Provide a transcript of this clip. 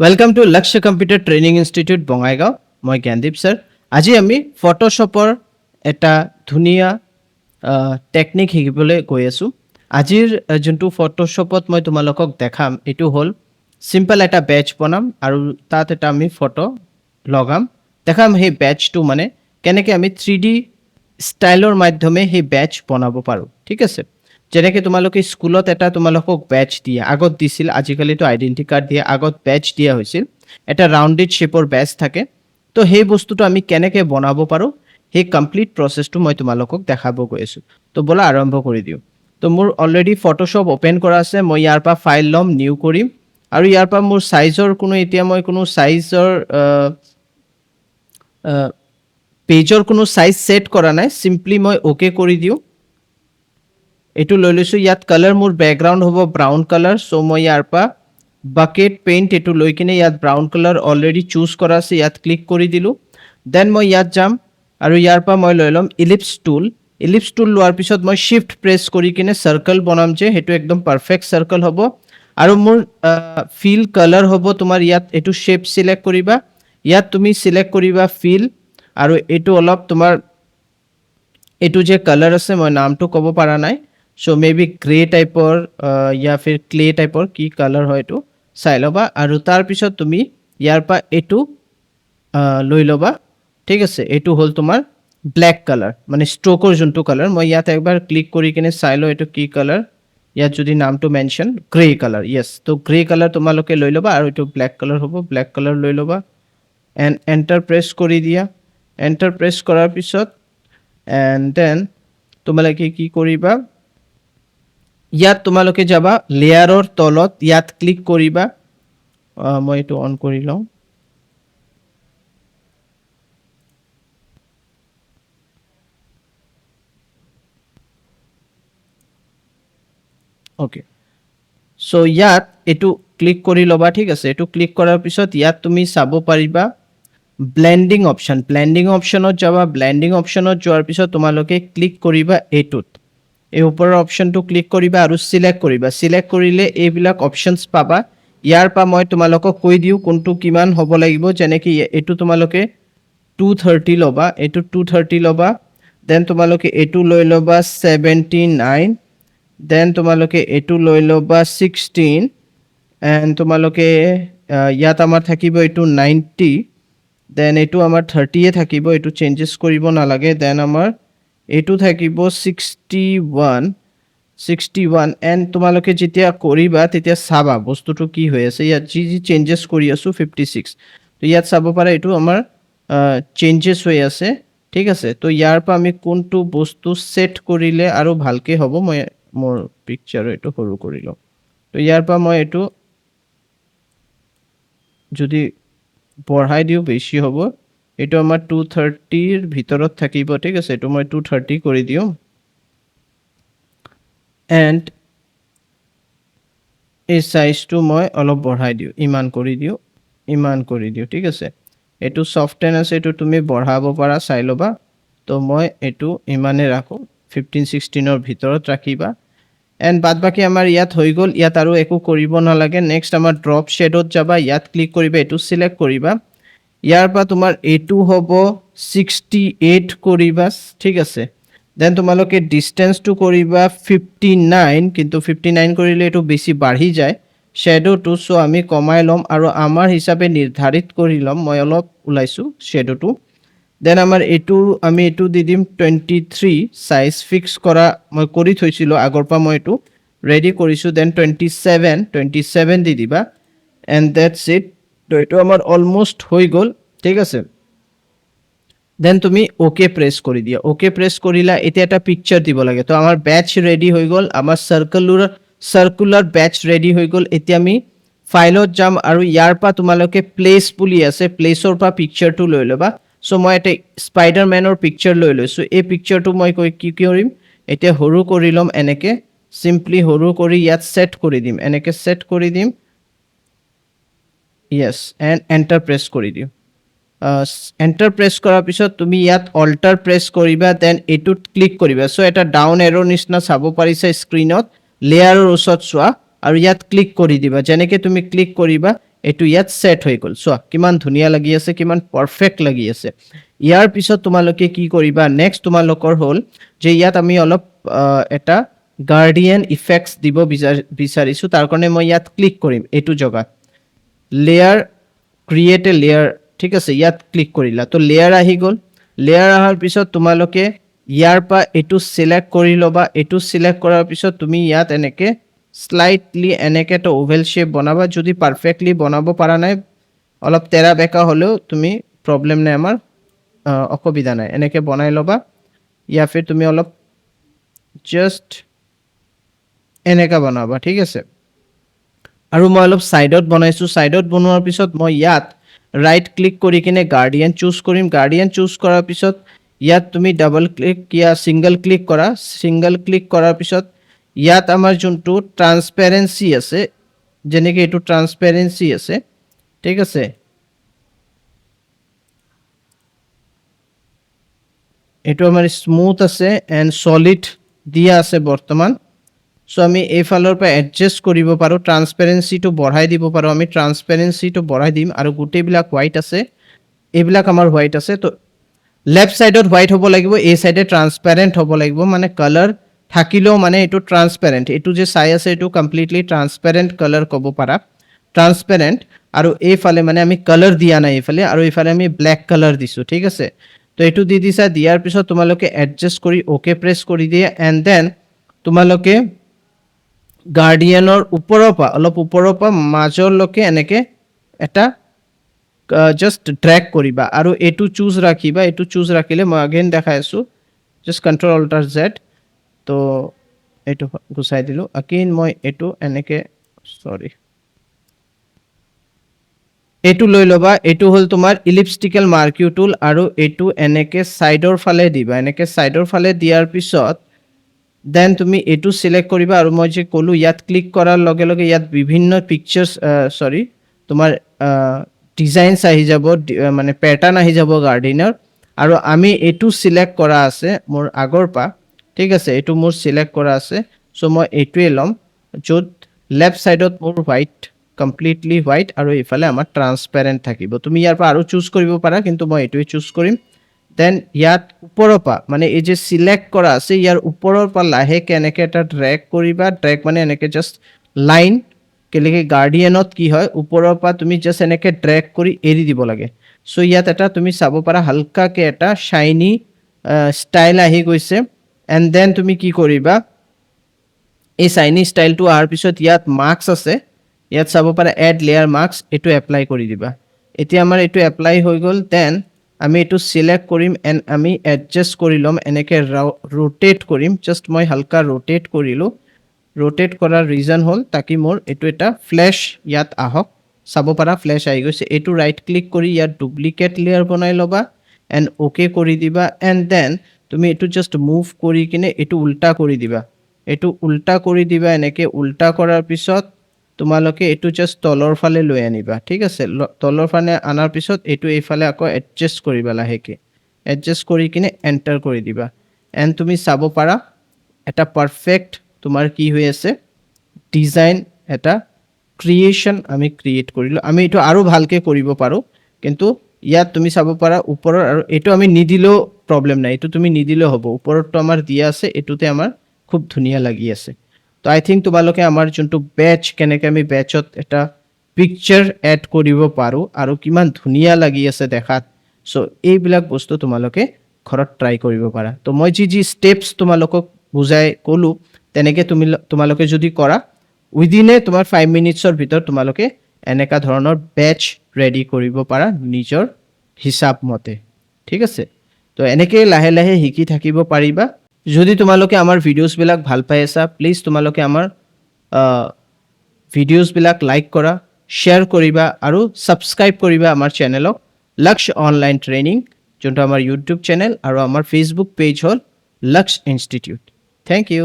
Welcome to Lakshya computer training institute Bongaigaon মই Gyandeep sir আজি আমি ফটোশ্বপৰ এটা ধুনীয়া টেকনিক শিকিবলৈ গৈ আছোঁ আজিৰ যোনটো ফটোশ্বপত মই তোমালোকক দেখাম এইটো হ'ল চিম্পল এটা বেচ বনাম আৰু তাত এটা আমি ফটো লগাম দেখাম সেই বেচটো মানে কেনেকৈ আমি থ্ৰী ডি ষ্টাইলৰ মাধ্যমে সেই বেচ বনাব পাৰোঁ ঠিক আছে যেনেকৈ তোমালোকে স্কুলত এটা তোমালোকক বেচ দিয়ে, আগত দিছিল আজিকালিতো আইডেণ্টি কাৰ্ড দিয়ে আগত বেচ দিয়া হৈছিল। এটা ৰাউণ্ডেড শ্বেপৰ বেচ থাকে। তো সেই বস্তুটো আমি কেনেকৈ বনাব পাৰোঁ, সেই কমপ্লিট প্ৰচেছটো মই তোমালোকক দেখাব গৈ আছোঁ। তো ব'লা, আৰম্ভ কৰি দিওঁ। তো মোৰ অলৰেডি ফটোশ্বপ অ'পেন কৰা আছে, মই ইয়াৰ পৰা ফাইল ল'ম নিউ কৰিম। আৰু ইয়াৰ পৰা মোৰ চাইজৰ কোনো, এতিয়া মই কোনো চাইজৰ পেজৰ কোনো চাইজ ছেট কৰা নাই। চিম্পলি মই অ'কে কৰি দিওঁ। এইটো লৈ লৈছোঁ। ইয়াত কালাৰ মোৰ বেকগ্ৰাউণ্ড হ'ব ব্ৰাউন কালাৰ চ' মই ইয়াৰ পৰা বাকেট পেইণ্ট এইটো লৈ কিনে ইয়াত ব্ৰাউন কালাৰ অলৰেডি চুজ কৰা আছে, ইয়াত ক্লিক কৰি দিলোঁ। দেন মই ইয়াত যাম আৰু ইয়াৰ পৰা মই লৈ ল'ম ইলিপছ টুল ইলিপছ টুল লোৱাৰ পিছত মই শ্বিফ্ট প্ৰেছ কৰি কিনে চাৰ্কল বনাম যে সেইটো একদম পাৰফেক্ট চাৰ্কল হ'ব। আৰু মোৰ ফিল কালাৰ হ'ব তোমাৰ ইয়াত, এইটো শ্বেপ চিলেক্ট কৰিবা। ইয়াত তুমি চিলেক্ট কৰিবা ফিল আৰু এইটো অলপ তোমাৰ, এইটো যে কালাৰ আছে মই নামটো ক'ব পৰা নাই। চ' মে বি গ্ৰে টাইপৰ ইয়া ফিৰ ক্লে টাইপৰ কি কালাৰ হয় এইটো চাই ল'বা আৰু তাৰপিছত তুমি ইয়াৰ পৰা এইটো লৈ ল'বা ঠিক আছে এইটো হ'ল তোমাৰ ব্লেক কালাৰ মানে ষ্ট্ৰ'কৰ যোনটো কালাৰ মই ইয়াত একবাৰ ক্লিক কৰি কিনে চাই লওঁ এইটো কি কালাৰ ইয়াত যদি নামটো মেনশ্যন গ্ৰে কালাৰ য়েছ তো গ্ৰে কালাৰ তোমালোকে লৈ ল'বা আৰু এইটো ব্লেক কালাৰ হ'ব ব্লেক কালাৰ লৈ ল'বা এণ্ড এণ্টাৰ প্ৰেছ কৰি দিয়া এণ্টাৰ প্ৰেছ কৰাৰ পিছত এণ্ড দেন তোমালোকে কি কৰিবা ইয়াত তোমালোকে যাবা, লেয়াৰৰ তলত ইয়াত ক্লিক কৰিবা। মই এইটো অন কৰি লওঁ। অ'কে চ' ইয়াত এইটো ক্লিক কৰি ল'বা, ঠিক আছে? এইটো ক্লিক কৰাৰ পিছত ইয়াত তুমি চাব পাৰিবা ব্লেণ্ডিং অপশ্যন ব্লেণ্ডিং অপশ্যনত যাবা। ব্লেণ্ডিং অপশ্যনত যোৱাৰ পিছত তোমালোকে ক্লিক কৰিবা এইটোত। এই ওপৰৰ অপশ্যনটো ক্লিক কৰিবা আৰু চিলেক্ট কৰিবা চিলেক্ট কৰিলে এইবিলাক অপশ্যনছ পাবা। ইয়াৰ পৰা মই তোমালোকক কৈ দিওঁ কোনটো কিমান হ'ব লাগিব। যেনেকৈ এইটো তোমালোকে টু থাৰ্টি ল'বা, এইটো টু থাৰ্টি ল'বা দেন তোমালোকে এইটো লৈ ল'বা ছেভেণ্টি নাইন দেন তোমালোকে এইটো লৈ ল'বা ছিক্সটিন এণ্ড তোমালোকে ইয়াত আমাৰ থাকিব এইটো নাইণ্টি দেন এইটো আমাৰ থাৰ্টিয়ে থাকিব, এইটো চেঞ্জেছ কৰিব নালাগে দেন আমাৰ এইটো থাকিব sixty one sixty one and তোমালোকে যেতিয়া কৰিবা, তেতিয়া চাবা বস্তুটো কি হৈ আছে। ইয়াত যি যি চেঞ্জেছ কৰি আছোঁ ফিফটি ছিক্স তো ইয়াত চাব পাৰা এইটো আমাৰ চেঞ্জেছ হৈ আছে। ঠিক আছে? তো ইয়াৰ পৰা আমি কোনটো বস্তু ছেট কৰিলে আৰু ভালকৈ হ'ব, মই মোৰ পিকচাৰ এইটো সৰু কৰি লওঁ। তো ইয়াৰ পৰা মই এইটো যদি বঢ়াই দিওঁ, বেছি হ'ব। এইটো আমাৰ টু থাৰ্টিৰ ভিতৰত থাকিব, ঠিক আছে? এইটো মই টু থাৰ্টি কৰি দিওঁ। এণ্ড এই চাইজটো মই অলপ বঢ়াই দিওঁ। ইমান কৰি দিওঁ, ইমান কৰি দিওঁ, ঠিক আছে? এইটো ছফ্টেন আছে, এইটো তুমি বঢ়াব পাৰা, চাই ল'বা। তো মই এইটো ইমানে ৰাখোঁ ফিফটিন ছিক্সটিনৰ ভিতৰত ৰাখিবা। এণ্ড বাদ বাকী আমাৰ ইয়াত হৈ গ'ল, ইয়াত আৰু একো কৰিব নালাগে। নেক্সট আমাৰ ড্ৰপ শ্বেডত যাবা, ইয়াত ক্লিক কৰিবা, এইটো চিলেক্ট কৰিবা। ইয়াৰ পৰা তোমাৰ এইটো হ'ব ছিক্সটি এইট কৰিবা, ঠিক আছে? দেন তোমালোকে ডিষ্টেঞ্চটো কৰিবা ফিফটি নাইন কিন্তু ফিফটি নাইন কৰিলে এইটো বেছি বাঢ়ি যায় শ্বেডোটো চ' আমি কমাই ল'ম আৰু আমাৰ হিচাপে নিৰ্ধাৰিত কৰি ল'ম, মই অলপ ওলাইছোঁ শ্বেডোটো দেন আমাৰ এইটো আমি এইটো দি দিম টুৱেণ্টি থ্ৰী চাইজ ফিক্স কৰা, মই কৰি থৈছিলোঁ আগৰ পৰা মই এইটো ৰেডি কৰিছোঁ then twenty seven twenty seven দি দিবা এণ্ড ডেটছ ইট তো এইটো আমাৰ অলম'ষ্ট হৈ গ'ল, ঠিক আছে? দেন তুমি অ'কে প্ৰেছ কৰি দিয়া অ'কে প্ৰেছ কৰিলা এতিয়া এটা পিকচাৰ দিব লাগে। তো আমাৰ বেচ ৰেডি হৈ গ'ল আমাৰ চাৰ্কুলাৰ চাৰ্কুলাৰ বেচ ৰেডি হৈ গ'ল এতিয়া আমি ফাইলত যাম আৰু ইয়াৰ পৰা তোমালোকে প্লেচ বুলি আছে প্লেচৰ পৰা পিকচাৰটো লৈ ল'বা। চ' মই এটা স্পাইডাৰমেনৰ পিকচাৰ লৈ লৈছোঁ। এই পিকচাৰটো মই কৈ কি কৰিম? এতিয়া সৰু কৰি ল'ম, এনেকৈ। চিম্পলি সৰু কৰি ইয়াত ছেট কৰি দিম। এনেকৈ ছেট কৰি দিম। য়েছ এণ্ড এণ্টাৰ প্ৰেছ কৰি দিওঁ। এণ্টাৰ প্ৰেছ কৰাৰ পিছত তুমি ইয়াত অল্টাৰ প্ৰেছ কৰিবা দেন এইটোত ক্লিক কৰিবা চ' এটা ডাউন এৰৰ নিচিনা চাব পাৰিছা স্ক্ৰীণত লেয়াৰৰ ওচৰত চোৱা, আৰু ইয়াত ক্লিক কৰি দিবা। যেনেকৈ তুমি ক্লিক কৰিবা এইটো ইয়াত ছেট হৈ গ'ল। চোৱা, কিমান ধুনীয়া লাগি আছে, কিমান পাৰফেক্ট লাগি আছে। ইয়াৰ পিছত তোমালোকে কি কৰিবা নেক্সট তোমালোকৰ হ'ল যে ইয়াত আমি অলপ এটা গাৰ্ডিয়ান ইফেক্টছ দিব বিচাৰ- বিচাৰিছোঁ। তাৰ কাৰণে মই ইয়াত ক্লিক কৰিম এইটো জেগাত। লেয়াৰ ক্ৰিয়েট এ লেয়াৰ ঠিক আছে, ইয়াত ক্লিক কৰিলা। তো লেয়াৰ আহি গ'ল। লেয়াৰ অহাৰ পিছত তোমালোকে ইয়াৰ পৰা এইটো চিলেক্ট কৰি ল'বা। এইটো চিলেক্ট কৰাৰ পিছত তুমি ইয়াত এনেকে শ্লাইটলি এনেকে এটা অভেল শ্বেপ বনাবা। যদি পাৰফেক্টলি বনাব পৰা নাই, অলপ তেৰা বেকা হ'লেও তুমি প্ৰব্লেম নাই আমাৰ অসুবিধা নাই। এনেকে বনাই ল'বা। ইয়াৰ তুমি অলপ জাষ্ট এনেকা বনাবা, ঠিক আছে? আৰু মই অলপ ছাইডত বনাইছোঁ। ছাইডত বনোৱাৰ পিছত মই ইয়াত ৰাইট ক্লিক কৰি কিনে গাৰ্ডিয়ান চুজ কৰিম। গাৰ্ডিয়ান চুজ কৰাৰ পিছত ইয়াত তুমি ডাবল ক্লিক ইয়া ছিংগল ক্লিক কৰা। ছিংগল ক্লিক কৰাৰ পিছত ইয়াত আমাৰ যোনটো ট্ৰান্সপেৰেঞ্চি আছে, যেনেকৈ এইটো ট্ৰান্সপেৰেঞ্চি আছে, ঠিক আছে? এইটো আমাৰ স্মুথ আছে এণ্ড চলিড দিয়া আছে বৰ্তমান। চ' আমি এইফালৰ পৰা এডজাষ্ট কৰিব পাৰোঁ ট্ৰান্সপেৰেঞ্চিটো বঢ়াই দিব পাৰোঁ, আমি ট্ৰান্সপেৰেঞ্চিটো বঢ়াই দিম আৰু গোটেইবিলাক হোৱাইট আছে, এইবিলাক আমাৰ হোৱাইট আছে, তো লেফ্ট ছাইডত হোৱাইট হ'ব লাগিব, এই ছাইডে ট্ৰান্সপেৰেণ্ট হ'ব লাগিব মানে কালাৰ থাকিলেও মানে এইটো ট্ৰান্সপেৰেণ্ট এইটো যে চাই আছে এইটো কমপ্লিটলি ট্ৰান্সপেৰেণ্ট কালাৰ ক'ব পাৰা ট্ৰান্সপেৰেণ্ট আৰু এইফালে মানে আমি কালাৰ দিয়া নাই এইফালে, আৰু এইফালে আমি ব্লেক কালাৰ দিছোঁ, ঠিক আছে? তো এইটো দি দিছা, দিয়াৰ পিছত তোমালোকে এডজাষ্ট কৰি অ'কে প্ৰেছ কৰি দিয়ে এণ্ড দেন তোমালোকে গাৰ্ডিয়ানৰ ওপৰৰ পৰা, অলপ ওপৰৰ পৰা মাজলৈকে এনেকে এটা জাষ্ট ড্ৰেগ কৰিবা। আৰু এইটো চুজ ৰাখিবা, এইটো চুজ ৰাখিলে মই আগেইন দেখাই আছোঁ। জাষ্ট কণ্ট্ৰল অল্টাৰ জেড তো, এইটো গুচাই দিলোঁ। আগেইন মই এইটো এনেকে চৰি এইটো লৈ ল'বা। এইটো হ'ল তোমাৰ ইলিপষ্টিকেল মাৰ্কিউ টুল আৰু এইটো এনেকে ছাইডৰ ফালে দিবা। এনেকে ছাইডৰ ফালে দিয়াৰ পিছত দেন তুমি এইটো চিলেক্ট কৰিবা আৰু মই যে ক'লোঁ, ইয়াত ক্লিক কৰাৰ লগে লগে ইয়াত বিভিন্ন পিকচাৰ্ছ চৰি তোমাৰ ডিজাইনছ আহি যাব মানে পেটাৰ্ণ আহি যাব গাৰ্ডেনৰ আৰু আমি এইটো চিলেক্ট কৰা আছে মোৰ আগৰ পৰা ঠিক আছে, এইটো মোৰ চিলেক্ট কৰা আছে। চ' মই এইটোৱে ল'ম, য'ত লেফ্ট ছাইডত মোৰ হোৱাইট কমপ্লিটলি হোৱাইট আৰু এইফালে আমাৰ ট্ৰান্সপেৰেণ্ট থাকিব। তুমি ইয়াৰ পৰা আৰু চুজ কৰিব পাৰা, কিন্তু মই এইটোৱে চুজ কৰিম। দেন ইয়াত ওপৰৰ পৰা মানে এই যে চিলেক্ট কৰা আছে, ইয়াৰ ওপৰৰ পৰা লাহেকে এনেকে এটা ড্ৰেগ কৰিবা ড্ৰেগ মানে এনেকে জাষ্ট লাইন কেলেকে গাৰ্ডিয়ানত কি হয়, ওপৰৰ পৰা তুমি জাষ্ট এনেকে ড্ৰেগ কৰি এৰি দিব লাগে। চ' ইয়াত এটা তুমি চাব পাৰা হালকাকে এটা শ্বাইনি ষ্টাইল আহি গৈছে। এণ্ড দেন তুমি কি কৰিবা, এই চাইনিজ ষ্টাইলটো অহাৰ পিছত ইয়াত মাৰ্কছ আছে। ইয়াত চাব পাৰা এড লেয়াৰ মাৰ্কছ এইটো এপ্লাই কৰি দিবা। এতিয়া আমাৰ এইটো এপ্লাই হৈ গ'ল দেন আমি এইটো চিলেক্ট কৰিম এণ্ড আমি এডজাষ্ট কৰি ল'ম, এনেকৈ ৰোটেট কৰিম। জাষ্ট মই হালকা ৰোটেট কৰিলোঁ। ৰোটেট কৰাৰ ৰিজন হ'ল তাকি মোৰ এইটো এটা ফ্লেছ ইয়াত আহক। চাব পাৰা ফ্লেছ আহি গৈছে। এইটো ৰাইট ক্লিক কৰি ইয়াত ডুপ্লিকেট লেয়াৰ বনাই ল'বা এণ্ড অ'কে কৰি দিবা। এণ্ড দেন তুমি এইটো জাষ্ট মুভ কৰি কিনে এইটো উল্টা কৰি দিবা। এইটো উল্টা কৰি দিবা, এনেকৈ উল্টা কৰাৰ পিছত তোমালোকে এইটো জাষ্ট তলৰ ফালে লৈ আনিবা, ঠিক আছে? তলৰ ফালে অনাৰ পিছত এইটো এইফালে আকৌ এডজাষ্ট কৰিবা লাহেকৈ। এডজাষ্ট কৰি কিনে এণ্টাৰ কৰি দিবা। এণ্ড তুমি চাব পাৰা, এটা পাৰফেক্ট তোমাৰ কি হৈ আছে ডিজাইন এটা ক্ৰিয়েশ্যন আমি ক্ৰিয়েট কৰিলোঁ। আমি এইটো আৰু ভালকৈ কৰিব পাৰোঁ, কিন্তু ইয়াত তুমি চাব পাৰা ওপৰৰ আৰু এইটো আমি নিদিলেও প্ৰব্লেম নাই, এইটো তুমি নিদিলেও হ'ব। ওপৰতটো আমাৰ দিয়া আছে, এইটোতে আমাৰ খুব ধুনীয়া লাগি আছে। তো আই থিংক তোমালোকে আমাৰ যোনটো বেচ কেনেকৈ আমি বেচত এটা পিকচাৰ এড কৰিব পাৰোঁ আৰু কিমান ধুনীয়া লাগি আছে দেখাত। চ' এইবিলাক বস্তু তোমালোকে ঘৰত ট্ৰাই কৰিব পাৰা। তো মই যি যি ষ্টেপছ তোমালোকক বুজাই ক'লোঁ, তেনেকৈ তুমি তোমালোকে যদি কৰা উইদিনে তোমাৰ ফাইভ মিনিটছৰ ভিতৰত তোমালোকে এনেকুৱা ধৰণৰ বেচ ৰেডি কৰিব পাৰা নিজৰ হিচাপ মতে। ঠিক আছে? তো এনেকৈ লাহে লাহে শিকি থাকিব পাৰিবা। যদি তোমালোকে আমাৰ ভিডিঅ'ছবিলাক ভালো পাই আছা প্লিজ তোমালোকে আমাৰ ভিডিঅ'ছবিলাক লাইক কৰা শ্বেয়াৰ কৰিবা আৰু ছাবস্ক্ৰাইব কৰিবা আমাৰ চেনেলক লক্ষ্য অনলাইন ট্ৰেইনিং যোনটো আমাৰ ইউটিউব চেনেল আৰু আমাৰ ফেচবুক পেজ হ'ল লক্ষ্য ইনষ্টিটিউট থেংক ইউ